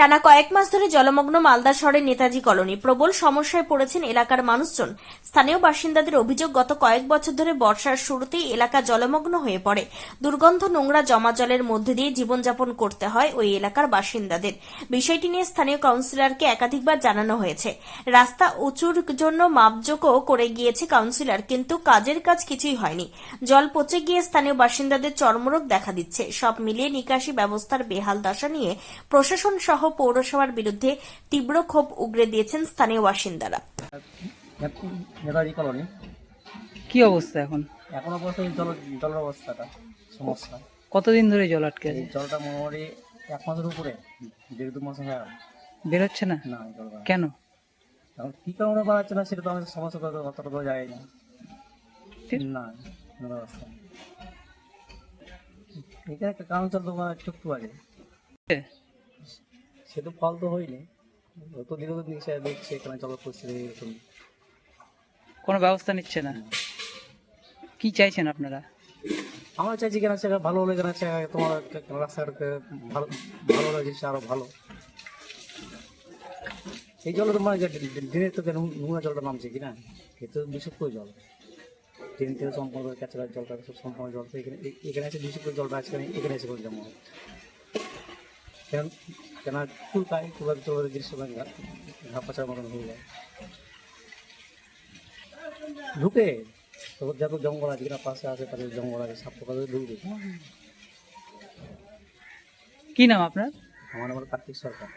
টানা কয়েক মাস ধরে জলমগ্ন মালদা শহরের নেতাজি কলোনি। প্রবল সমস্যায় পড়েছেন এলাকার মানুষজন। স্থানীয় বাসিন্দাদের অভিযোগ, গত কয়েক বছর ধরে বর্ষার শুরুতেই এলাকা জলমগ্ন হয়ে পড়ে। দুর্গন্ধ নোংরা জমা জলের মধ্যে দিয়ে জীবনযাপন করতে হয় ওই এলাকার বাসিন্দাদের। বিষয়টি নিয়ে স্থানীয় কাউন্সিলরকে একাধিকবার জানানো হয়েছে। রাস্তা উঁচুর জন্য মাপজোকও করে গিয়েছে কাউন্সিলর, কিন্তু কাজের কাজ কিছুই হয়নি। জল পচে গিয়ে স্থানীয় বাসিন্দাদের চর্মরোগ দেখা দিচ্ছে। সব মিলিয়ে নিকাশি ব্যবস্থার বেহাল দশা নিয়ে প্রশাসন সহ পৌরসভার বিরুদ্ধে তীব্র ক্ষোভ উগরে দিয়েছেন স্থানীয় বাসিন্দারা। নেতাজি কলোনি। কি অবস্থা এখন? এখন অবস্থা এই জল জলের অবস্থাটা সমস্যা। কতদিন ধরে জল আটকে আছে? জলটা মোটামুটি এক মাসের উপরে দেড় দু মাস হয়ে গেল। বেরোচ্ছে না? না জল কেন? এখন কি কারণে বাড়াচ্ছে না সেটা তো আমাদের সমস্যা করতে অতটা তো যায় না। না কোনো অবস্থা। এটা একটা কারণ চল তো চুক্তু আছে সে তো ফল তো হয়নি। অত দিন দিন সে দেখছে এখানে জল পরিস্থিতি এরকম। কোনো ব্যবস্থা নিচ্ছে না। কি চাইছেন আপনারা? আমরা চাইছি কেন সে ভালো হলে কেন সে তোমার রাস্তাটাকে ভালো ভালো লাগছে আরও ভালো। এই জলে তোমার দিনে তো কেন নোংরা জলটা নামছে কি না এ তো বিশুদ্ধ জল। ট্রেন থেকে সম্পূর্ণ কাছাকাছি জলটা সব সম্পূর্ণ জল তো এখানে এখানে আছে বিশুদ্ধ জলটা আছে এখানে এসে করে জমা। কেন কেন ফুল পায় ফুল চলে জিনিস ঘা পাচার মতন হয়ে যায়। ঢুকে তো যত জঙ্গল আছে কিনা পাশে আশেপাশে জঙ্গল আছে সাপ পোকা ঢুকবে। কি নাম আপনার? আমার নাম কার্তিক সরকার।